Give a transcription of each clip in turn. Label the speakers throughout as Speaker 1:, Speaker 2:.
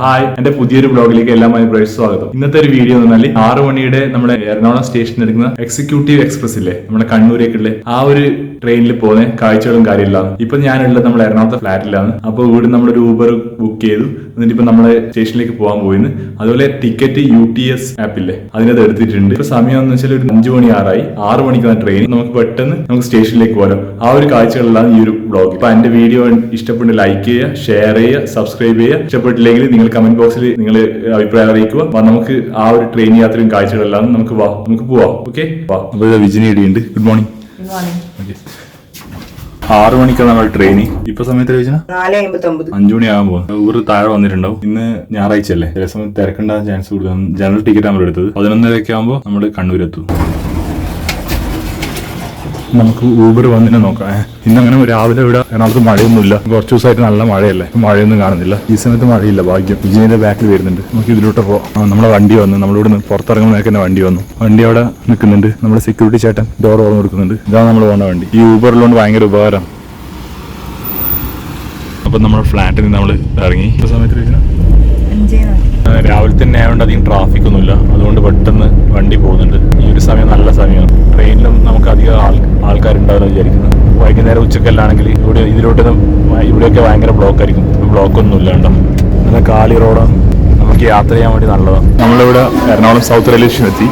Speaker 1: Hi എന്റെ പുതിയൊരു ബ്ലോഗിലേക്ക് എല്ലാ സ്വാഗതം. ഇന്നത്തെ ഒരു വീഡിയോ എന്ന് പറഞ്ഞാൽ ആറ് മണിയുടെ നമ്മുടെ എറണാകുളം സ്റ്റേഷനിൽ എടുക്കുന്ന എക്സിക്യൂട്ടീവ് എക്സ്പ്രസ് ഇല്ലേ നമ്മുടെ കണ്ണൂരേക്കുള്ള ആ ഒരു ട്രെയിനിൽ പോകുന്ന കാഴ്ചകളും കാര്യമില്ലാന്ന് ഇപ്പൊ ഞാനുള്ളത് നമ്മൾ എറണാകുളത്തെ ഫ്ലാറ്റിലാണ്. അപ്പോൾ ഇവിടെ നമ്മളൊരു ഊബർ ബുക്ക് ചെയ്തു. എന്നിട്ട് ഇപ്പൊ നമ്മളെ സ്റ്റേഷനിലേക്ക് പോകാൻ പോയിന്ന്. അതുപോലെ ടിക്കറ്റ് യു ടി എസ് ആപ്പില്ലേ അതിനകത്ത് എടുത്തിട്ടുണ്ട്. ഇപ്പൊ സമയം എന്ന് വെച്ചാൽ ഒരു അഞ്ചു മണി ആറായി. ആറ് മണിക്കാണ് ട്രെയിൻ നമുക്ക് പെട്ടെന്ന് നമുക്ക് സ്റ്റേഷനിലേക്ക് പോകാം ആ ഒരു കാഴ്ചകളിലാണ് ഈ ഒരു ബ്ലോഗ് ഇപ്പൊ എന്റെ വീഡിയോ ഇഷ്ടപ്പെട്ട് ലൈക്ക് ചെയ്യുക ഷെയർ ചെയ്യുക സബ്സ്ക്രൈബ് ചെയ്യുക. ഇഷ്ടപ്പെട്ടില്ലെങ്കിൽ നിങ്ങൾ കമന്റ് ബോക്സിൽ നിങ്ങൾ അഭിപ്രായം അറിയിക്കുക. അപ്പൊ നമുക്ക് ആ ഒരു ട്രെയിൻ യാത്രയും കാഴ്ചകളെല്ലാം നമുക്ക് വാ നമുക്ക് പോവാം. ഓക്കെ വാ. അപ്പൊ വിജിനി ഇടിയുണ്ട്. ഗുഡ് മോർണിംഗ് ആറ് മണിക്കാണ് നമ്മൾ ട്രെയിനിങ് ഇപ്പൊ സമയത്ത് അഞ്ചു മണി മണിയാകുമ്പോൾ ഊർ താഴെ വന്നിട്ടുണ്ടാവും. ഇന്ന് ഞായറാഴ്ച അല്ലേ ചില സമയത്ത് തിരക്കുണ്ടാകാൻ ചാൻസ് കൊടുക്കാം ജനറൽ ടിക്കറ്റ് നമ്മൾ എടുത്തത് പതിനൊന്നരയൊക്കെ ആകുമ്പോൾ നമ്മൾ കണ്ണൂരെത്തും. നമുക്ക് ഊബർ വന്നിനെ നോക്കാം. ഇന്നങ്ങനെ രാവിലെ ഇവിടെ എറണാകുളത്ത് മഴയൊന്നുമില്ല. കുറച്ച് ദിവസമായിട്ട് നല്ല മഴയല്ലേ? മഴയൊന്നും കാണുന്നില്ല. ഈ സമയത്ത് മഴയില്ല ഭാഗ്യം. വിജയന്റെ ബാക്കിൽ വരുന്നുണ്ട്. നമുക്ക് ഇതിലോട്ട് പോവാം. നമ്മുടെ വണ്ടി വന്നു. നമ്മളിവിടെ നിന്ന് പുറത്തിറങ്ങുമ്പോൾ തന്നെ വണ്ടി വന്നു. വണ്ടി അവിടെ നിൽക്കുന്നുണ്ട്. നമ്മുടെ സെക്യൂരിറ്റി ചേട്ടൻ ഡോർ ഓർമ്മ കൊടുക്കുന്നുണ്ട്. ഇതാണ് നമ്മൾ പോകുന്ന വണ്ടി. ഈ ഊബറിലുകൊണ്ട് ഭയങ്കര ഉപകാരം. അപ്പൊ നമ്മുടെ ഫ്ലാറ്റിൽ നിന്ന് നമ്മൾ ഇറങ്ങി. സമയത്ത് രാവിലെ തന്നെ ആയതുകൊണ്ട് അധികം ട്രാഫിക് ഒന്നുമില്ല. അതുകൊണ്ട് പെട്ടെന്ന് വണ്ടി പോകുന്നുണ്ട്. ഈ ഒരു സമയം നല്ല സമയമാണ്. ട്രെയിനിലും നമുക്ക് അധികം ആൾ ആൾക്കാരുണ്ടാവില്ല വിചാരിക്കുന്നത് വൈകുന്നേരം ഉച്ചക്കല്ലാണെങ്കിൽ ഇവിടെ ഇതിലോട്ട് ഇവിടെയൊക്കെ ഭയങ്കര ബ്ലോക്ക് ആയിരിക്കും. ബ്ലോക്ക് ഒന്നും ഇല്ല നല്ല കാളി റോഡാണ്. നമുക്ക് യാത്ര ചെയ്യാൻ വേണ്ടി നല്ലതാണ് നമ്മളിവിടെ എറണാകുളം സൗത്ത് റെയിൽവേ സ്റ്റേഷൻ എത്തി.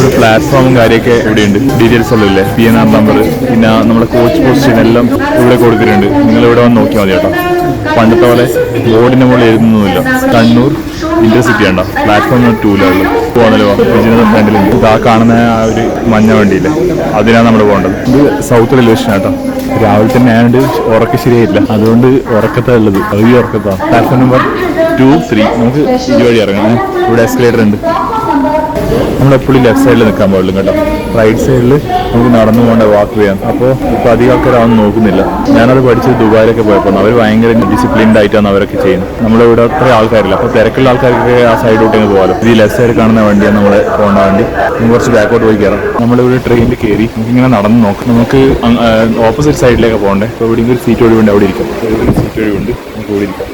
Speaker 1: ഒരു പ്ലാറ്റ്ഫോമും കാര്യമൊക്കെ ഇവിടെയുണ്ട്. ഡീറ്റെയിൽസ് എല്ലാം ഇല്ലേ പി എൻ ആർ നമ്പർ പിന്നെ നമ്മുടെ കോച്ച് പോസ്റ്റിനെല്ലാം ഇവിടെ കൊടുത്തിട്ടുണ്ട്. നിങ്ങൾ ഇവിടെ വന്ന് നോക്കിയാൽ മതി കേട്ടോ പണ്ടത്തെ പോലെ ബോർഡിന്റെ മുകളിൽ എഴുതുന്നില്ല കണ്ണൂർ ഇന്റർസിറ്റി ആണ് പ്ലാറ്റ്ഫോം ടൂലുള്ളത് പോകുന്നല്ലോ വിജയനഗർ ഫ്രണ്ടിലുണ്ട് ഇത് ആ കാണുന്ന ആ ഒരു മഞ്ഞ വണ്ടിയില്ലേ? അതിനാണ് നമ്മൾ പോകേണ്ടത്. ഇത് സൗത്ത് റെയിൽവേ സ്റ്റേഷൻ ആട്ടോ. രാവിലെ തന്നെ ആയതുകൊണ്ട് ഉറക്കം ശരിയായില്ല അതുകൊണ്ട് ഉറക്കത്താ ഉള്ളത്. ഈ ഉറക്കത്താണ് പ്ലാറ്റ്ഫോം നമ്പർ ടു ത്രീ നമുക്ക് ഇതുവഴി ഇറങ്ങാം. ഇവിടെ എസ്കലേറ്റർ ഉണ്ട്. നമ്മൾ എപ്പോഴും ലെഫ്റ്റ് സൈഡിൽ നിൽക്കാൻ പാടുള്ളൂ കേട്ടോ. റൈറ്റ് സൈഡിൽ നമുക്ക് നടന്നു പോകേണ്ട വാക്ക് ചെയ്യാം. അപ്പോൾ ഇപ്പോൾ അധികം ആൾക്കാർ അതൊന്നും നോക്കുന്നില്ല. ഞാനത് പഠിച്ചത് ദുബായിലൊക്കെ പോയപ്പോൾ അവർ ഭയങ്കര ഡിസിപ്ലിൻഡ് ആയിട്ടാണ് അവരൊക്കെ ചെയ്യുന്നത്. നമ്മളിവിടെ അത്ര ആൾക്കാരില്ല. അപ്പോൾ തിരക്കുള്ള ആൾക്കാർക്ക് ആ സൈഡിലോട്ട് ഇങ്ങ് പോകാലോ ഈ ലെഫ്റ്റ് സൈഡ് കാണുന്ന വണ്ടിയാണ് നമ്മൾ പോകേണ്ട വണ്ടി. നമുക്ക് കുറച്ച് ബാക്കോട്ട് പോയി കയറാം നമ്മളിവിടെ ട്രെയിനിൽ കയറി നമുക്കിങ്ങനെ നടന്ന് നോക്കാം. നമുക്ക് ഓപ്പോസിറ്റ് സൈഡിലേക്ക് പോകണ്ടേ. അപ്പോൾ ഇവിടെ ഒരു സീറ്റ് ഒഴിവുണ്ട് അവിടെ ഇരിക്കാം. സീറ്റ് ഒഴിവുണ്ട്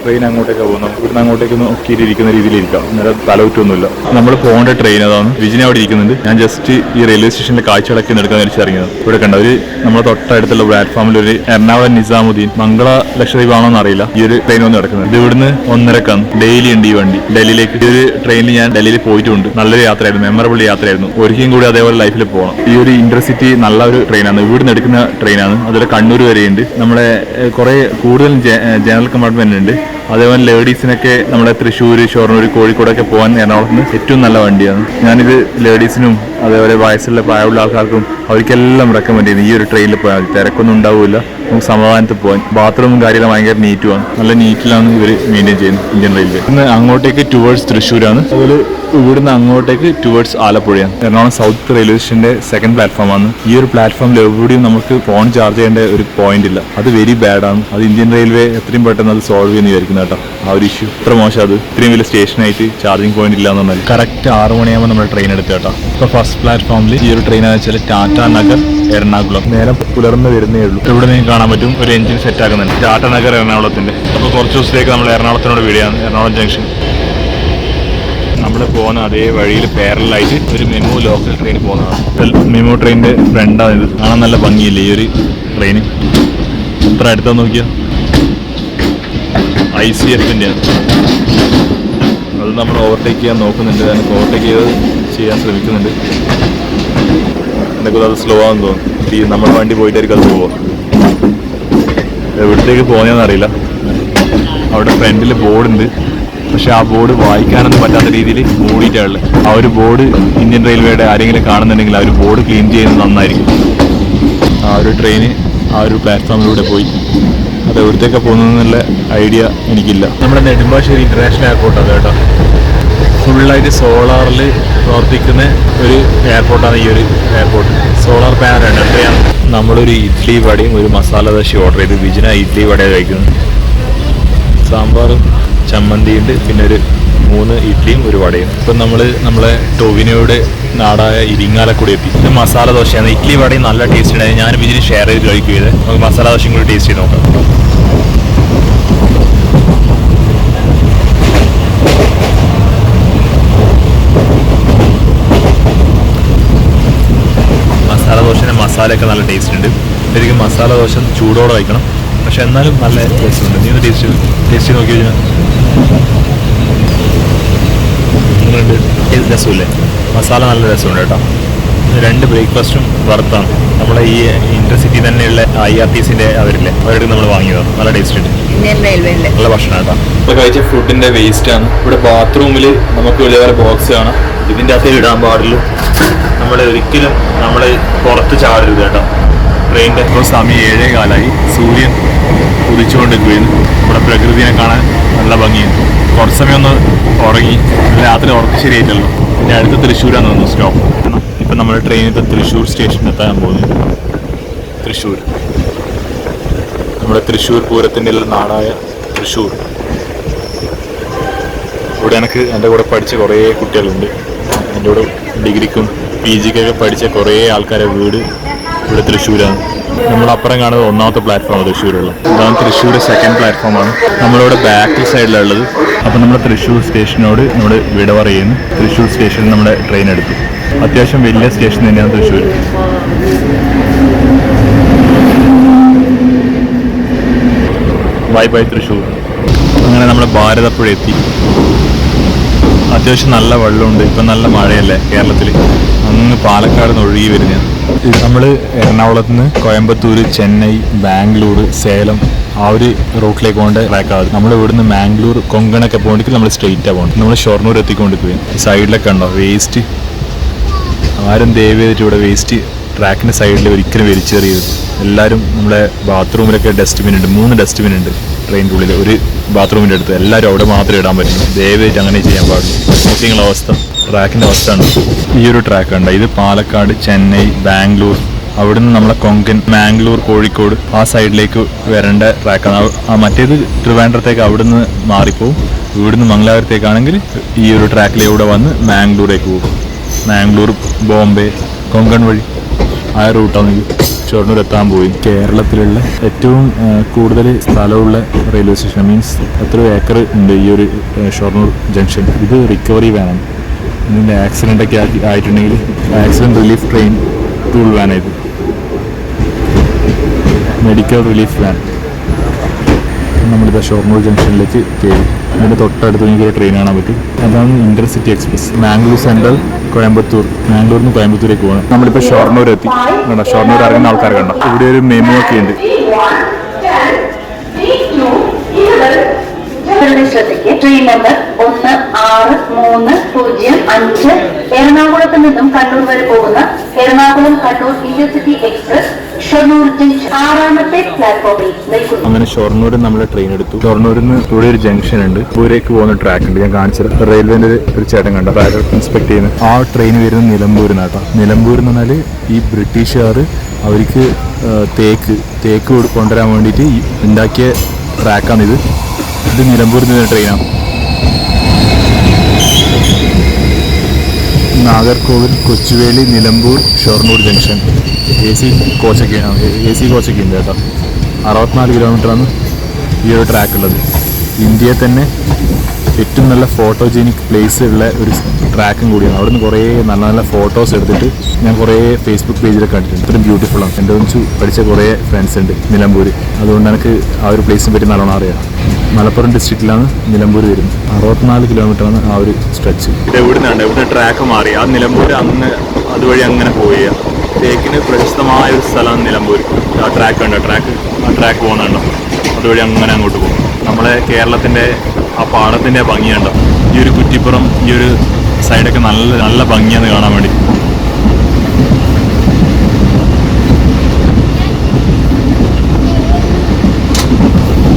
Speaker 1: ട്രെയിൻ അങ്ങോട്ടേക്ക് പോകും നമുക്ക് ഇവിടുന്ന് അങ്ങോട്ടേക്ക് നോക്കിയിട്ടിരിക്കുന്ന രീതിയിലിരിക്കാം അന്നേരം തലവുറ്റൊന്നുമില്ല നമ്മൾ പോകേണ്ട ട്രെയിൻ അതാണ് വിജിന അവിടെ ഇരിക്കുന്നുണ്ട് ഞാൻ ജസ്റ്റ് ഈ റെയിൽവേ സ്റ്റേഷനിലെ കാഴ്ചകളൊക്കെ എടുക്കാൻ വെച്ച് ഇറങ്ങിയത്. ഇവിടെ കണ്ട ഒരു നമ്മുടെ തൊട്ടടുത്തുള്ള പ്ലാറ്റ്ഫോമിൽ ഒരു എറണാകുളം നിസാമുദ്ദീൻ മംഗള ലക്ഷദ്വീപ് ആണോ എന്നറിയില്ല ഈ ഒരു ട്രെയിൻ വന്ന് കിടക്കുന്നത്. ഇവിടുന്ന് ഒന്നരക്കാണ് ഡെയിലി ഉണ്ട് ഈ വണ്ടി. ഡൽഹിയിലേക്ക് ഈ ഒരു ട്രെയിനിൽ ഞാൻ ഡൽഹിയിൽ പോയിട്ടുണ്ട്. നല്ലൊരു യാത്രയായിരുന്നു മെമ്മറബിൾ യാത്രയായിരുന്നു. ഒരിക്കലും കൂടി അതേപോലെ ലൈഫിൽ പോകണം. ഈ ഒരു ഇന്റർസിറ്റി നല്ല ഒരു ട്രെയിനാണ് ഇവിടുന്ന് എടുക്കുന്ന ട്രെയിനാണ് അതുപോലെ കണ്ണൂർ വരെയുണ്ട്. നമ്മുടെ കുറെ കൂടുതൽ ജനറൽ കമ്പാർട്ട്മെന്റ് ഉണ്ട്. അതേപോലെ ലേഡീസിനൊക്കെ നമ്മുടെ തൃശ്ശൂർ ഷൊർണൂർ കോഴിക്കോടൊക്കെ പോകാൻ എറണാകുളത്ത് നിന്ന് ഏറ്റവും നല്ല വണ്ടിയാണ്. ഞാനിത് ലേഡീസിനും അതേപോലെ വയസ്സുള്ള പ്രായമുള്ള ആൾക്കാർക്കും അവർക്കെല്ലാം റെക്കമെൻഡ് ചെയ്യുന്നു. ഈ ഒരു ട്രെയിനിൽ പോയാൽ മതി തിരക്കൊന്നും ഉണ്ടാവില്ല. നമുക്ക് സമാധാനത്തിൽ പോകാൻ ബാത്റൂമും കാര്യങ്ങളും ഭയങ്കര നീറ്റുമാണ് നല്ല നീറ്റിലാണ് ഇവർ മെയിന്റെയിൻ ചെയ്യുന്നത് ഇന്ത്യൻ റെയിൽവേ ഇന്ന് അങ്ങോട്ടേക്ക് ടുവേഴ്സ് തൃശ്ശൂരാണ്. അതുപോലെ ഇവിടുന്ന് അങ്ങോട്ടേക്ക് ടുവേഴ്സ് ആലപ്പുഴയാണ്. എറണാകുളം സൗത്ത് റെയിൽവേ സ്റ്റേഷന്റെ സെക്കൻഡ് പ്ലാറ്റ്ഫോമാണ് ഈ ഒരു പ്ലാറ്റ്ഫോമിൽ എവിടെയും നമുക്ക് ഫോൺ ചാർജ് ചെയ്യേണ്ട ഒരു പോയിന്റ് ഇല്ല. അത് വെരി ബാഡ് ആണ്. അത് ഇന്ത്യൻ റെയിൽവേ എത്രയും പെട്ടെന്ന് അത് സോൾവ് ചെയ്യുന്ന വിചാരിക്കുന്ന കേട്ടോ. ആ ഒരു ഇഷ്യൂ ഇത്ര മോശം അത്. ഇത്രയും വലിയ സ്റ്റേഷനായിട്ട് ചാർജിങ് പോയിന്റ് ഇല്ല എന്ന് പറഞ്ഞാൽ കറക്റ്റ് ആറ് മണിയാകുമ്പോൾ നമ്മൾ ട്രെയിൻ എടുത്തു കേട്ടോ. ഇപ്പൊ ഫസ്റ്റ് പ്ലാറ്റ്ഫോമിൽ ഈ ഒരു ട്രെയിൻ എന്ന് വെച്ചാൽ ടാറ്റ നഗർ എറണാകുളം നേരം പുലർന്ന് വരുന്നേ ഉള്ളൂ. ഇവിടെ നിങ്ങൾക്ക് കാണാൻ പറ്റും? ഒരു എഞ്ചിൻ സെറ്റ് ആക്കുന്നുണ്ട്. ടാറ്റ നഗർ എറണാകുളത്തിന്റെ അപ്പോൾ കുറച്ച് ദിവസത്തേക്ക് നമ്മൾ എറണാകുളത്തിനോട് വീടിയാണ് എറണാകുളം ജംഗ്ഷൻ നമ്മൾ പോകുന്ന അതേ വഴിയിൽ പാരലായിട്ട് ഒരു മെമു ലോക്കൽ ട്രെയിൻ പോകുന്നതാണ്. മെമു ട്രെയിനിന്റെ ഫ്രണ്ടാണ് ഇത്. കാണാൻ നല്ല ഭംഗിയില്ലേ ഈ ഒരു ട്രെയിൻ എത്ര അടുത്താ നോക്കിയാ. ഐ സി എഫിന്റെ അത് നമ്മൾ ഓവർടേക്ക് ചെയ്യാൻ നോക്കുന്നുണ്ട്. കാരണം ഓവർടേക്ക് ചെയ്ത് ചെയ്യാൻ ശ്രമിക്കുന്നുണ്ട്. എന്തൊക്കെ അത് സ്ലോ ആണെന്ന് തോന്നുന്നു. ഈ നമ്മുടെ വണ്ടി പോയിട്ടായിരിക്കും അത് പോവാം എവിടത്തേക്ക് പോകുന്നതെന്ന് അറിയില്ല. അവിടെ ഫ്രണ്ടിൽ ബോർഡുണ്ട്. പക്ഷെ ആ ബോർഡ് വായിക്കാനൊന്നും പറ്റാത്ത രീതിയിൽ മൂടിയിട്ടാണ് ആ ഒരു ബോർഡ് ഇന്ത്യൻ റെയിൽവേയുടെ ആരെങ്കിലും കാണുന്നുണ്ടെങ്കിൽ ആ ഒരു ബോർഡ് ക്ലീൻ ചെയ്യുന്നത് നന്നായിരിക്കും. ആ ഒരു ട്രെയിന് ആ ഒരു പ്ലാറ്റ്ഫോമിലൂടെ പോയി. അത് എവിടത്തേക്കാണ് പോകുന്നതെന്നുള്ള ഐഡിയ എനിക്കില്ല. നമ്മുടെ നെടുമ്പാശ്ശേരി ഇന്റർനാഷണൽ എയർപോർട്ടാണ് കേട്ടോ. ഫുള്ളായിട്ട് സോളാറിൽ പ്രവർത്തിക്കുന്ന ഒരു എയർപോർട്ടാണ് ഈ ഒരു എയർപോർട്ട് സോളാർ പാനൽ എത്രയാണ് നമ്മളൊരു ഇഡ്ഡലി വടയും ഒരു മസാല ദോശ ഓർഡർ ചെയ്ത്. വിജിന ഇഡ്ഡലി വടയാണ് കഴിക്കുന്നത്. സാമ്പാറും ചമ്മന്തിയുണ്ട്. പിന്നെ ഒരു മൂന്ന് ഇഡ്ഡലിയും ഒരു വടയും. ഇപ്പം നമ്മൾ നമ്മളെ ടോവിനോയുടെ നാടായ ഇരിങ്ങാലക്കുടി എത്തി. ഇത് മസാല ദോശയാണ്. ഇഡ്ഡലി വടയും നല്ല ടേസ്റ്റ് ഉണ്ടായിരുന്നു. ഞാൻ വിജിന് ഷെയർ ചെയ്ത് കഴിക്കുകയത് നമുക്ക് മസാല ദോശയും കൂടി ടേസ്റ്റ് ചെയ്ത് നോക്കാം. മസാലയൊക്കെ നല്ല ടേസ്റ്റ് ഉണ്ട്. ശരിക്കും മസാല ദോശ ചൂടോടെ കഴിക്കണം. പക്ഷെ എന്നാലും നല്ല ടേസ്റ്റ് ഉണ്ട്. നീ ഒന്ന് ടേസ്റ്റ് ടേസ്റ്റ് നോക്കി കഴിഞ്ഞാൽ രസമില്ലേ? മസാല നല്ല രസമുണ്ട് കേട്ടോ. രണ്ട് ബ്രേക്ക്ഫാസ്റ്റും വറുത്താണ്. നമ്മളെ ഈ ഇന്റർസിറ്റി തന്നെയുള്ള ഐ ആർ ടി സിന്റെ അവരില്ലേ അവരുടെ നമ്മൾ വാങ്ങിയതാണ്. നല്ല ടേസ്റ്റ് ഉണ്ട്. നല്ല ഭക്ഷണം കേട്ടോ. ഇപ്പൊ കഴിച്ച ഫുഡിന്റെ വേസ്റ്റ് ആണ്. ഇവിടെ ബാത്റൂമിൽ നമുക്ക് വലിയ ബോക്സ് ആണ് ഇതിന്റെ അകത്ത് ഇടാൻ പാടില്ല. നമ്മൾ ഒരിക്കലും നമ്മൾ പുറത്ത് ചാടരുത് കേട്ടോ. ട്രെയിനിന്റെ ഇപ്പോൾ സമയം ഏഴേ കാലായി. സൂര്യൻ ഉദിച്ചുകൊണ്ടിരിക്കുകയാണ്. നമ്മുടെ പ്രകൃതിയെ കാണാൻ നല്ല ഭംഗിയാണ് കുറച്ച് സമയം ഒന്ന് ഉറങ്ങി. രാത്രി ഉറക്കം ശരിയായിട്ടല്ലോ. പിന്നെ അടുത്ത തൃശ്ശൂരാന്ന് തോന്നുന്നു. സ്റ്റോപ്പ് ഇപ്പൊ നമ്മൾ ട്രെയിനിൽ തൃശ്ശൂർ സ്റ്റേഷനിൽ എത്താൻ പോകുന്നു. തൃശ്ശൂർ. നമ്മുടെ തൃശ്ശൂർ പൂരത്തിന്റെ നാടായ തൃശ്ശൂർ. ഇവിടെ എനിക്ക് എന്റെ കൂടെ പഠിച്ച കുറേ കുട്ടികളുണ്ട്. എന്റെ കൂടെ ഡിഗ്രിക്കും പി ജിക്കൊക്കെ പഠിച്ച കുറേ ആൾക്കാരെ വീട് ഇവിടെ തൃശ്ശൂരാണ്. നമ്മളപ്പുറം കാണുന്നത് ഒന്നാമത്തെ പ്ലാറ്റ്ഫോം തൃശ്ശൂരുള്ള. ഇതാണ് തൃശ്ശൂർ സെക്കൻഡ് പ്ലാറ്റ്ഫോമാണ് നമ്മളിവിടെ ബാക്ക് സൈഡിലുള്ളത് അപ്പോൾ നമ്മൾ തൃശ്ശൂർ സ്റ്റേഷനോട് നമ്മൾ വിട പറയുന്നു. തൃശ്ശൂർ സ്റ്റേഷനിൽ നമ്മുടെ ട്രെയിൻ എടുത്തു. അത്യാവശ്യം വലിയ സ്റ്റേഷൻ തന്നെയാണ് തൃശ്ശൂർ. Bye bye Thrissur. അങ്ങനെ നമ്മൾ ഭാരതപ്പുഴ എത്തി. അത്യാവശ്യം നല്ല വെള്ളമുണ്ട്. ഇപ്പം നല്ല മഴയല്ലേ കേരളത്തിൽ അങ്ങ് പാലക്കാട് നിന്ന് ഒഴുകി വരുന്ന നമ്മൾ എറണാകുളത്ത് നിന്ന് കോയമ്പത്തൂർ ചെന്നൈ ബാംഗ്ലൂർ സേലം ആ ഒരു റൂട്ടിലേക്ക് പോകേണ്ട ട്രാക്കാണ് നമ്മൾ ഇവിടുന്ന് മാംഗ്ലൂർ കൊങ്കണൊക്കെ പോകണമെങ്കിൽ നമ്മൾ സ്ട്രെയിറ്റാണ് പോകണം നമ്മൾ ഷൊർണൂർ എത്തിക്കൊണ്ടിരിക്കുകയും സൈഡിലൊക്കെ ഉണ്ടോ? വേസ്റ്റ് ആരും ദയവ് ചെയ്തിട്ട് ഇവിടെ വേസ്റ്റ് ട്രാക്കിന്റെ സൈഡിൽ ഒരിക്കലും വലിച്ചെറിയരുത്. എല്ലാവരും നമ്മുടെ ബാത്റൂമിലൊക്കെ ഡസ്റ്റ്ബിൻ ഉണ്ട്. മൂന്ന് ഡസ്റ്റ്ബിൻ ഉണ്ട്. ട്രെയിനിന്റെ ഉള്ളിൽ ഒരു ബാത്റൂമിന്റെ അടുത്ത് എല്ലാവരും അവിടെ മാത്രമേ ഇടാൻ പറ്റുള്ളൂ ദയവേറ്റ് അങ്ങനെ ചെയ്യാൻ പാടുള്ളൂ നോക്കി അവസ്ഥ ട്രാക്കിന്റെ അവസ്ഥ ഉണ്ട് ഈ ഒരു ട്രാക്ക് ഉണ്ട് ഇത് പാലക്കാട് ചെന്നൈ ബാംഗ്ലൂർ. അവിടുന്ന് നമ്മളെ കൊങ്കൺ മാംഗ്ലൂർ കോഴിക്കോട് ആ സൈഡിലേക്ക് വരേണ്ട ട്രാക്കാണ് മറ്റേത് ട്രിവാൻഡ്രത്തേക്ക് അവിടുന്ന് മാറിപ്പോവും. ഇവിടുന്ന് മംഗലാപുരത്തേക്കാണെങ്കിൽ ഈ ഒരു ട്രാക്കിലൂടെ വന്ന് മാംഗ്ലൂരേക്ക് പോകും. മാംഗ്ലൂർ ബോംബെ കൊങ്കൺ വഴി. ആ റൂട്ടാണ് ഷൊർണൂർ എത്താൻ പോയി. കേരളത്തിലുള്ള ഏറ്റവും കൂടുതൽ സ്ഥലമുള്ള റെയിൽവേ സ്റ്റേഷൻ മീൻസ് എത്ര ഏക്കർ ഉണ്ട് ഈ ഒരു ഷോർണൂർ ജംഗ്ഷൻ ഇത് റിക്കവറി വേണം. ഇതിന്റെ ആക്സിഡന്റ് ഒക്കെ ആക്കി ആയിട്ടുണ്ടെങ്കിൽ ആക്സിഡന്റ് റിലീഫ് ട്രെയിൻ ടൂൾ വാനായത് മെഡിക്കൽ റിലീഫ് വാൻ നമ്മളിതാ ഷൊർണൂർ ജംഗ്ഷനിലേക്ക് കയറി അതിന്റെ തൊട്ടടുത്ത് എനിക്ക് ട്രെയിൻ കാണാൻ പറ്റും. അതാണ് intercity express Mangalore central Coimbatore മാംഗ്ലൂരിൽ നിന്ന് കോയമ്പത്തൂരേക്ക് പോകണം നമ്മളിപ്പോൾ ഷൊർണൂർ എത്തി കണ്ടോ? ഷൊർണൂർ ഇറങ്ങുന്ന ആൾക്കാർ കണ്ടോ? ഇവിടെ ഒരു മെമു ഒക്കെ ഉണ്ട്.
Speaker 2: യുടെ ശ്രദ്ധയ്ക്ക് ട്രെയിൻ നമ്പർ ഒന്ന് ആറ് മൂന്ന് പൂജ്യം അഞ്ച്. എറണാകുളത്ത് നിന്നും കണ്ണൂർ വരെ പോകുന്ന എറണാകുളം കണ്ണൂർ ഇന്റർസിറ്റി എക്സ്പ്രസ്
Speaker 1: അങ്ങനെ ഷൊർണൂരിൽ നമ്മൾ ട്രെയിൻ എടുത്തു. ഷൊർണൂരിൽ നിന്ന് ഇവിടെ ഒരു ജംഗ്ഷൻ ഉണ്ട്. ദൂരേക്ക് പോകുന്ന ട്രാക്ക് ഉണ്ട്. ഞാൻ കാണിച്ചത് റെയിൽവേന്റെ ഒരു- ചേട്ടൻ കണ്ട. ട്രാക്ക് ഇൻസ്പെക്ട് ചെയ്യുന്നത് ആ ട്രെയിൻ വരുന്നത് നിലമ്പൂരിൽ നിന്നാട്ടോ നിലമ്പൂർ എന്ന് പറഞ്ഞാൽ ഈ ബ്രിട്ടീഷുകാർ അവർക്ക് തേക്ക് തേക്ക് കൊണ്ടുവരാൻ വേണ്ടിയിട്ട് ഉണ്ടാക്കിയ ട്രാക്കാണിത് ഇത് നിലമ്പൂരിൽ നിന്ന് ട്രെയിനാണ് Nagercoil Kochuveli Nilambur Shoranur junction A C കോച്ചൊക്കെ A C കോച്ചൊക്കെ ഉണ്ട് കേട്ടോ. അറുപത്തിനാല് കിലോമീറ്ററാണ് ഈ ഒരു ട്രാക്ക് ഉള്ളത്. ഇന്ത്യയിൽ തന്നെ ഏറ്റവും നല്ല ഫോട്ടോജീനിക് പ്ലേസ് ഉള്ള ഒരു ട്രാക്കും കൂടിയാണ്. അവിടെ നിന്ന് കുറേ നല്ല നല്ല ഫോട്ടോസ് എടുത്തിട്ട് ഞാൻ കുറേ ഫേസ്ബുക്ക് പേജിലൊക്കെ കണ്ടിട്ടുണ്ട്. ഇത്രയും ബ്യൂട്ടിഫുൾ ആണ്. എന്റെ ഒന്നിച്ച് പഠിച്ച കുറേ ഫ്രണ്ട്സ് ഉണ്ട് നിലമ്പൂർ അതുകൊണ്ട് എനിക്ക് ആ ഒരു പ്ലേസിനെ പറ്റി നല്ലോണം അറിയാം. മലപ്പുറം ഡിസ്ട്രിക്റ്റിലാണ് നിലമ്പൂർ വരുന്നത്. അറുപത്തിനാല് കിലോമീറ്ററാണ് ആ ഒരു സ്ട്രെച്ച് ഇത് എവിടുന്നാണ് എവിടെ ട്രാക്ക് മാറി? ആ നിലമ്പൂർ അന്ന് അതുവഴി അങ്ങനെ പോയി. തേക്കിന് പ്രശസ്തമായ ഒരു സ്ഥലമാണ് നിലമ്പൂർ ആ ട്രാക്ക് ഉണ്ട് ട്രാക്ക് ആ ട്രാക്ക് പോകുന്നുണ്ടോ? അതുവഴി അങ്ങനെ അങ്ങോട്ട് പോകും. നമ്മളെ കേരളത്തിന്റെ ആ പാടത്തിന്റെ ഭംഗിയുണ്ടോ ഈ ഒരു കുറ്റിപ്പുറം ഈ ഒരു സൈഡൊക്കെ നല്ല നല്ല ഭംഗിയാണ് കാണാൻ വേണ്ടി.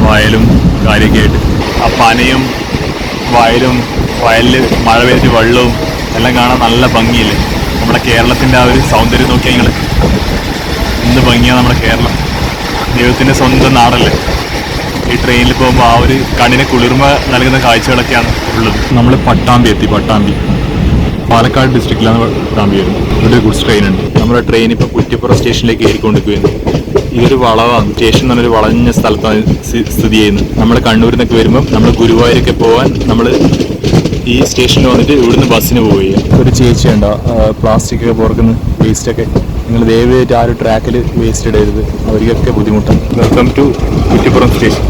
Speaker 1: വയലും കാര്യമൊക്കെ ആയിട്ട് ആ പനയും വയലും വയലിൽ മഴ പെയ്തിട്ട് വെള്ളവും എല്ലാം കാണാൻ നല്ല ഭംഗിയില്ലേ? നമ്മുടെ കേരളത്തിന്റെ ആ ഒരു സൗന്ദര്യം നോക്കിയാൽ നിങ്ങൾ എന്ത് ഭംഗിയാണ് നമ്മുടെ കേരളം. ദൈവത്തിന്റെ സ്വന്തം നാടല്ലേ? ഈ ട്രെയിനിൽ പോകുമ്പോൾ ആ ഒരു കണ്ണിന് കുളിർമ നൽകുന്ന കാഴ്ചകളൊക്കെയാണ് ഉള്ളത്. നമ്മൾ പട്ടാമ്പി എത്തി പട്ടാമ്പി. പാലക്കാട് ഡിസ്ട്രിക്റ്റിലാണ് പട്ടാമ്പി വരുന്നത് ഇവിടെ ഗുഡ്സ് ട്രെയിൻ ഉണ്ട്. നമ്മുടെ ട്രെയിൻ ഇപ്പോൾ കുറ്റിപ്പുറം സ്റ്റേഷനിലേക്ക് കയറിക്കൊണ്ടിരിക്കുകയാണ്. ഇതൊരു വളവാണ് സ്റ്റേഷൻ എന്ന് പറഞ്ഞൊരു വളഞ്ഞ സ്ഥലത്താണ് സ്ഥിതി ചെയ്യുന്നത് നമ്മൾ കണ്ണൂരിൽ നിന്നൊക്കെ വരുമ്പം നമ്മൾ ഗുരുവായൂരൊക്കെ പോകാൻ നമ്മൾ ഈ സ്റ്റേഷനിൽ വന്നിട്ട് ഇവിടുന്ന് ബസ്സിന് പോവുക ഒരു ചേച്ചി ഉണ്ടോ? പ്ലാസ്റ്റിക് ഒക്കെ പുറക്കുന്ന വേസ്റ്റൊക്കെ നിങ്ങൾ ദയവായിട്ട് ആ ഒരു ട്രാക്കിൽ വേസ്റ്റ് ഇടരുത്. അവർക്കൊക്കെ ബുദ്ധിമുട്ടാണ് വെൽക്കം ടു കുറ്റിപ്പുറം സ്റ്റേഷൻ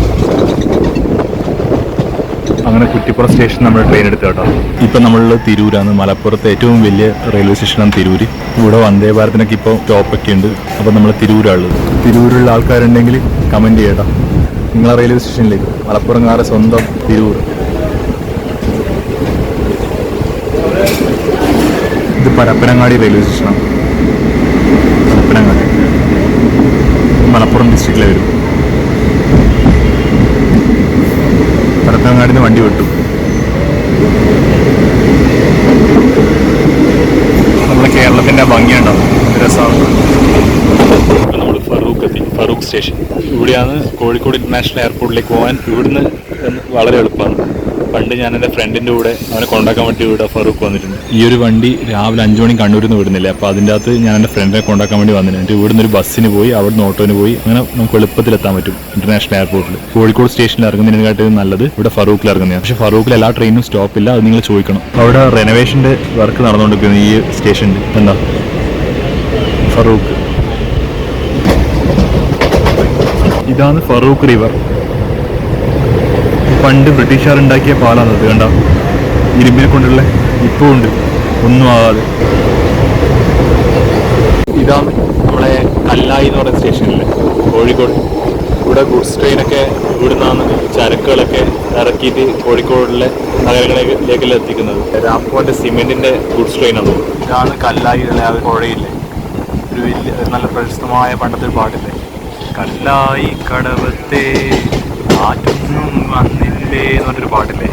Speaker 1: അങ്ങനെ കുറ്റിപ്പുറം സ്റ്റേഷൻ നമ്മൾ ട്രെയിൻ എടുത്തു കേട്ടോ. ഇപ്പം നമ്മൾ തിരൂരാണ്. മലപ്പുറത്തെ ഏറ്റവും വലിയ റെയിൽവേ സ്റ്റേഷനാണ് തിരൂര്. ഇവിടെ വന്ദേ ഭാരതിനൊക്കെ ഇപ്പോൾ ടോപ്പൊക്കെ ഉണ്ട്. അപ്പോൾ നമ്മൾ തിരൂരാളുള്ളത് തിരൂരുള്ള ആൾക്കാരുണ്ടെങ്കിൽ കമന്റ് ചെയ്യട്ടോ. നിങ്ങളെ റെയിൽവേ സ്റ്റേഷനിലേക്ക് മലപ്പുറംകാരെ സ്വന്തം തിരൂർ. ഇത് പരപ്പനങ്ങാടി റെയിൽവേ സ്റ്റേഷനാണ് പരപ്പനങ്ങാടി. മലപ്പുറം ഡിസ്ട്രിക്റ്റിലെ വരും. പരപ്പനങ്ങാടിന്ന് വണ്ടി വിട്ടു. നമ്മുടെ കേരളത്തിന്റെ ഭംഗിയുണ്ടാവും രസമാണ്. നമ്മൾ ഫറൂഖ് എത്തി ഫറൂഖ് സ്റ്റേഷൻ. ഇവിടെയാണ് കോഴിക്കോട് ഇന്റർനാഷണൽ എയർപോർട്ടിലേക്ക് പോകാൻ ഇവിടുന്ന് വളരെ എളുപ്പമാണ്. പണ്ട് ഞാൻ എന്റെ ഫ്രണ്ടിന്റെ കൂടെ അവനെ കൊണ്ടാക്കാൻ വേണ്ടി ഇവിടെ ഫറൂഖ് വന്നിട്ടുണ്ട് ഈ ഒരു വണ്ടി രാവിലെ അഞ്ചു മണി കണ്ണൂരിൽ നിന്ന് വിടുന്നില്ല? അപ്പോൾ അതിന്റെ അകത്ത് ഞാൻ എന്റെ ഫ്രണ്ടിനെ കൊണ്ടാക്കാൻ വേണ്ടി വന്നിട്ടുണ്ട് ഇവിടുന്ന് ഒരു ബസ്സിന് പോയി അവിടുന്ന് ഓട്ടോന് പോയി. അങ്ങനെ നമുക്ക് എളുപ്പത്തിൽ എത്താൻ പറ്റും ഇന്റർനാഷണൽ എയർപോർട്ടിൽ കോഴിക്കോട് സ്റ്റേഷനിൽ ഇറങ്ങുന്നതിനെക്കാട്ടും നല്ലത് ഇവിടെ ഫറൂഖിൽ ഇറങ്ങുന്നതാണ്. പക്ഷേ ഫറൂഖിൽ എല്ലാ ട്രെയിനും സ്റ്റോപ്പ് ഇല്ല. അത് നിങ്ങൾ ചോദിക്കണം. അവിടെ റെനോവേഷന്റെ വർക്ക് നടന്നുകൊണ്ടിരിക്കുന്നു ഈ സ്റ്റേഷനിൽ എന്താ? ഫറൂഖ്. ഇതാണ് ഫറൂഖ് റിവർ പണ്ട് ബ്രിട്ടീഷുകാർ ഉണ്ടാക്കിയ പാലാണ് അത് കണ്ട? ഇരുമ്പിനെ കൊണ്ടുള്ള ഇപ്പോൾ ഉണ്ട്. ഒന്നും ആകാതെ. ഇതാണ് നമ്മളെ കല്ലായി എന്ന് പറയുന്ന സ്റ്റേഷനിലെ. കോഴിക്കോട്. ഇവിടെ ഗുഡ്സ് ട്രെയിനൊക്കെ നിന്നാണ് ചരക്കുകളൊക്കെ ഇറക്കിയിട്ട് കോഴിക്കോടിലെ നഗരങ്ങളിലേക്ക് എത്തിക്കുന്നത്. രാംകോന്റെ സിമെന്റിന്റെ ഗുഡ്സ് ട്രെയിനാണ്. ഇതാണ് കല്ലായി ആ പുഴയില്ലേ ഒരു വലിയ നല്ല പ്രശസ്തമായ പണ്ടത്തെ പാട്ടില്ലേ? കല്ലായി കടവത്തെ ആറ്റൊന്നും വന്നില്ലേ എന്ന് പറഞ്ഞൊരു പാട്ടില്ലേ?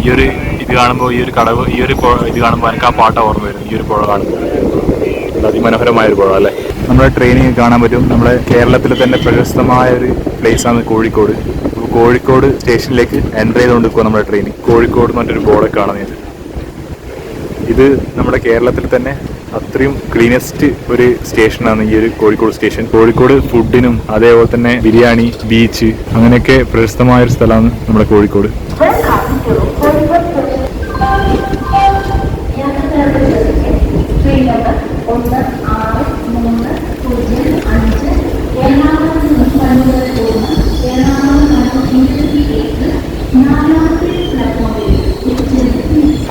Speaker 1: ഈ ഒരു ഇത് കാണുമ്പോൾ ഈ ഒരു കടവ് ഈ ഒരു ഇത് കാണുമ്പോൾ എനിക്ക് ആ പാട്ട ഓർമ്മ വരും ഈ ഒരു പുഴ കാണുമ്പോൾ അതിമനോഹരമായ ഒരു പുഴ അല്ലേ? നമ്മുടെ ട്രെയിനിങ് കാണാൻ പറ്റും. നമ്മുടെ കേരളത്തിൽ തന്നെ പ്രശസ്തമായ ഒരു ആണ് കോഴിക്കോട്. കോഴിക്കോട് സ്റ്റേഷനിലേക്ക് എന്റർ ചെയ്തുകൊണ്ട് നിൽക്കുക നമ്മുടെ ട്രെയിൻ കോഴിക്കോട് എന്ന് പറഞ്ഞൊരു ബോർഡൊക്കെ കാണുന്നത്. ഇത് നമ്മുടെ കേരളത്തിൽ തന്നെ അത്രയും ക്ലീനസ്റ്റ് ഒരു സ്റ്റേഷനാണ് ഈ ഒരു കോഴിക്കോട് സ്റ്റേഷൻ കോഴിക്കോട് ഫുഡിനും അതേപോലെ തന്നെ ബിരിയാണി ബീച്ച് അങ്ങനെയൊക്കെ പ്രശസ്തമായ ഒരു സ്ഥലമാണ് നമ്മുടെ കോഴിക്കോട്.
Speaker 2: ഒന്ന് ആറ് മൂന്ന് പൂജ്യം അഞ്ച് എറണാകുളം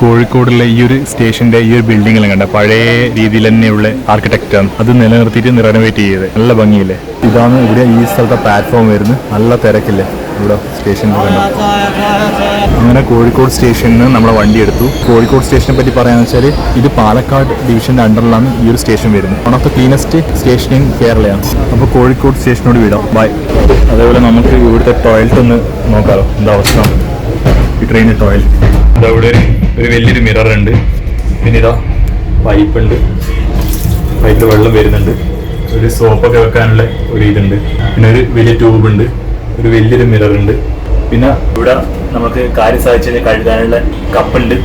Speaker 1: കോഴിക്കോടുള്ള ഈ ഒരു സ്റ്റേഷന്റെ ഈ ഒരു ബിൽഡിംഗ് കണ്ട പഴയ രീതിയിൽ തന്നെയുള്ള ആർക്കിടെക്റ്റ് അത് നിലനിർത്തിയിട്ട് റെനോവേറ്റ് ചെയ്ത് നല്ല ഭംഗിയില്ലേ? ഇതാണ് ഇവിടെ ഈ സ്ഥലത്തെ പ്ലാറ്റ്ഫോം വരുന്നത്. നല്ല തിരക്കില്ലേ? ഇവിടെ സ്റ്റേഷനിൽ കണ്ടോ. അങ്ങനെ കോഴിക്കോട് സ്റ്റേഷനിൽ നിന്ന് നമ്മളെ വണ്ടി എടുത്തു. കോഴിക്കോട് സ്റ്റേഷനെ പറ്റി പറയാന്ന് വെച്ചാൽ ഇത് പാലക്കാട് ഡിവിഷന്റെ അണ്ടറിലാണ് ഈ ഒരു സ്റ്റേഷൻ വരുന്നത്. One of the cleanest station in കേരളയാണ്. അപ്പോൾ കോഴിക്കോട് സ്റ്റേഷനോട് വിടാം. ബൈ അതേപോലെ നമുക്ക് ഇവിടുത്തെ ടോയ്ലറ്റ് ഒന്ന് നോക്കാമല്ലോ എന്താ അവസ്ഥ? ഈ ട്രെയിനിൽ ടോയ്ലറ്റ് ഇതവിടെ ഒരു വലിയൊരു മിറർ ഉണ്ട്. പിന്നെ ഇതാ പൈപ്പ് ഉണ്ട് പൈപ്പിൽ വെള്ളം വരുന്നുണ്ട്. ഒരു സോപ്പൊക്കെ വെക്കാനുള്ള ഒരു ഇതുണ്ട്. പിന്നെ ഒരു വലിയ ട്യൂബ് ഉണ്ട്. ഒരു വലിയൊരു മിറർ ഉണ്ട്. പിന്നെ ഇവിടെ നമുക്ക് കാര്യം സാധിച്ചത് കഴുകാനുള്ള കപ്പുണ്ട്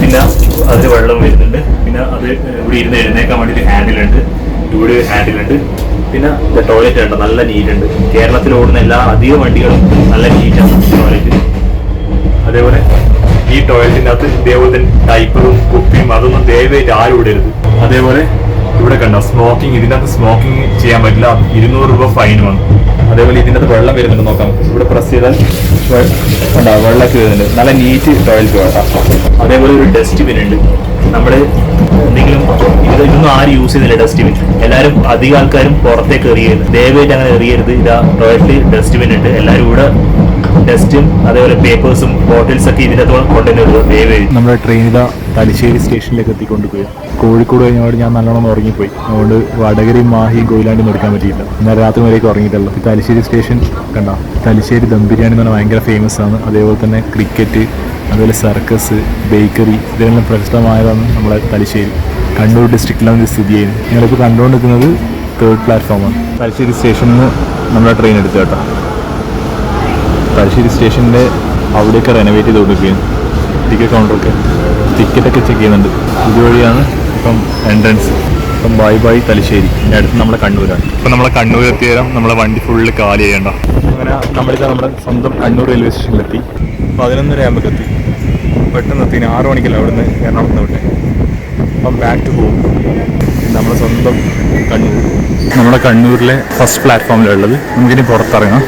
Speaker 1: പിന്നെ അതിൽ വെള്ളം വരുന്നുണ്ട്. പിന്നെ അത് ഇവിടെ ഇരുന്ന് എഴുന്നേക്കാൻ വേണ്ടി ഒരു ഹാൻഡിലുണ്ട് ഇവിടെ ഒരു ഹാൻഡിലുണ്ട് പിന്നെ ടോയ്ലറ്റ് ഉണ്ട്. നല്ല നീറ്റുണ്ട് കേരളത്തിൽ ഓടുന്ന എല്ലാ അധിക വണ്ടികളും നല്ല നീറ്റാണ് ടോയ്ലറ്റ് അതേപോലെ ഈ ടോയ്ലറ്റിന്റെ അകത്ത് ഇതേപോലെ തന്നെ ടൈപ്പറും കുപ്പിയും അതൊന്നും ദയവായിട്ട് ആരും ഇടരുത്. അതേപോലെ ഇവിടെ കണ്ട സ്മോക്കിംഗ് ഇതിനകത്ത് സ്മോക്കിംഗ് ചെയ്യാൻ പറ്റില്ല. ഇരുന്നൂറ് രൂപ ഫൈൻ വന്നു. അതേപോലെ ഇതിന്റെ അകത്ത് വെള്ളം വരുന്നുണ്ട് നോക്കാം. ഇവിടെ പ്രസ് ചെയ്താൽ ഉണ്ടാവും വെള്ളമൊക്കെ വരുന്നുണ്ട്. നല്ല നീറ്റ് ടോയ്ലറ്റ് വേണം അതേപോലെ ഒരു ഡസ്റ്റ്ബിൻ ഉണ്ട്. നമ്മുടെ എന്തെങ്കിലും ഇത് ഇതൊന്നും ആരും യൂസ് ചെയ്യുന്നില്ല ഡസ്റ്റ്ബിൻ എല്ലാവരും അധികം ആൾക്കാരും പുറത്തേക്ക് എറിയരുത്. ദയവായിട്ട് അങ്ങനെ എറിയരുത്. ഇതാ ടോയ്ലറ്റിൽ ഡസ്റ്റ്ബിൻ ഉണ്ട്. എല്ലാവരും ഇവിടെ ഡസ്റ്റും അതേപോലെ പേപ്പേഴ്സും ബോട്ടിൽസ് ഒക്കെ ഇതിന്റെ കൊണ്ടുവരുന്നത് നമ്മുടെ ട്രെയിൻ ഇതാ തലശ്ശേരി സ്റ്റേഷനിലേക്ക് എത്തിക്കൊണ്ട് പോയി. കോഴിക്കോട് കഴിഞ്ഞപാട് ഞാൻ നല്ലോണം ഉറങ്ങിപ്പോയി. അതുകൊണ്ട് വടകരയും മാഹിയും കോയിലാണ്ടും എടുക്കാൻ പറ്റിയില്ല. എന്നാൽ രാത്രി വരെയൊക്കെ ഉറങ്ങിയിട്ടല്ലോ തലശ്ശേരി സ്റ്റേഷൻ കണ്ട? തലശ്ശേരി ദം ബിരിയാണി എന്ന് പറഞ്ഞാൽ ഭയങ്കര ഫേമസ് ആണ്. അതേപോലെ തന്നെ ക്രിക്കറ്റ് അതുപോലെ സർക്കസ് ബേക്കറി ഇതെല്ലാം പ്രശസ്തമായതാണ് നമ്മുടെ തലശ്ശേരി. കണ്ണൂർ ഡിസ്ട്രിക്റ്റിലാണ് ഇത് സ്ഥിതി ചെയ്യുന്നത്. ഞങ്ങളിപ്പോൾ കണ്ടുകൊണ്ടിരിക്കുന്നത് തേർഡ് പ്ലാറ്റ്ഫോമാണ് തലശ്ശേരി സ്റ്റേഷനിൽ നിന്ന് നമ്മുടെ ട്രെയിൻ എടുത്തു കേട്ടോ. തലശ്ശേരി സ്റ്റേഷന്റെ അവിടെയൊക്കെ റെനോവേറ്റ് ചെയ്ത് കൊടുക്കുകയും ടിക്കറ്റ് കൗണ്ടറൊക്കെ ടിക്കറ്റൊക്കെ ചെക്ക് ചെയ്യുന്നുണ്ട്. ഇതുവഴിയാണ് ഇപ്പം എൻട്രൻസ് ഇപ്പം ബൈ ബൈ തലശ്ശേരി. അടുത്ത് നമ്മളെ കണ്ണൂരാണ്. ഇപ്പം നമ്മളെ കണ്ണൂർ എത്തിയ നമ്മളെ വണ്ടി ഫുള്ള് കാലി ചെയ്യണ്ട. അങ്ങനെ നമ്മളിതാ നമ്മുടെ സ്വന്തം കണ്ണൂർ റെയിൽവേ സ്റ്റേഷനിലെത്തി പതിനൊന്നര ആകുമ്പോൾ എത്തി പെട്ടെന്ന് എത്തി ആറ് മണിക്കല്ല അവിടുന്ന് എറണാകുളത്ത് വിട്ടെ. അപ്പം ബാക്ക് ടു ഹോം നമ്മുടെ സ്വന്തം കണ്ണൂർ. നമ്മുടെ കണ്ണൂരിലെ ഫസ്റ്റ് പ്ലാറ്റ്ഫോമിലുള്ളത് നമുക്കിനി പുറത്തിറങ്ങാം.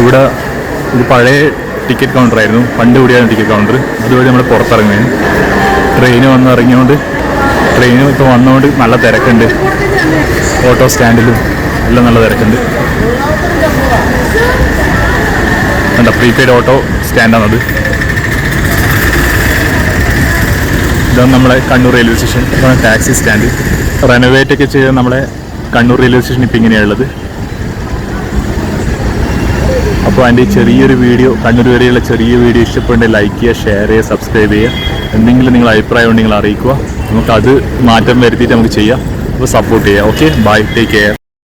Speaker 1: ഇവിടെ ഒരു പഴയ ടിക്കറ്റ് കൗണ്ടർ ആയിരുന്നു. പണ്ട് കൂടിയാണ് ടിക്കറ്റ് കൗണ്ടർ അതുവഴി നമ്മൾ പുറത്തിറങ്ങുകയാണ്. ട്രെയിന് വന്ന് ഇറങ്ങിയോണ്ട് ട്രെയിന് ഇപ്പോൾ വന്നുകൊണ്ട് നല്ല തിരക്കുണ്ട്. ഓട്ടോ സ്റ്റാൻഡിലും എല്ലാം നല്ല തിരക്കുണ്ട്. എന്താ പ്രീപെയ്ഡ് ഓട്ടോ സ്റ്റാൻഡാണത് ഇതാണ് നമ്മളെ കണ്ണൂർ റെയിൽവേ സ്റ്റേഷൻ ഇതാണ് ടാക്സി സ്റ്റാൻഡ് റെനോവേറ്റ് ഒക്കെ ചെയ്ത് നമ്മളെ കണ്ണൂർ റെയിൽവേ സ്റ്റേഷൻ ഇപ്പം ഇങ്ങനെയുള്ളത് അപ്പോൾ അതിന്റെ ചെറിയൊരു വീഡിയോ കണ്ണൂർ വരെയുള്ള ചെറിയ വീഡിയോ ഇഷ്ടപ്പെടുന്നെങ്കിൽ ലൈക്ക് ചെയ്യുക ഷെയർ ചെയ്യുക സബ്സ്ക്രൈബ് ചെയ്യുക. എന്തെങ്കിലും നിങ്ങൾ അഭിപ്രായം ഉണ്ടെങ്കിൽ അറിയിക്കുക. നമുക്കത് മാറ്റം വരുത്തിയിട്ട് നമുക്ക് ചെയ്യാം. അപ്പോൾ സപ്പോർട്ട് ചെയ്യുക. Okay bye take care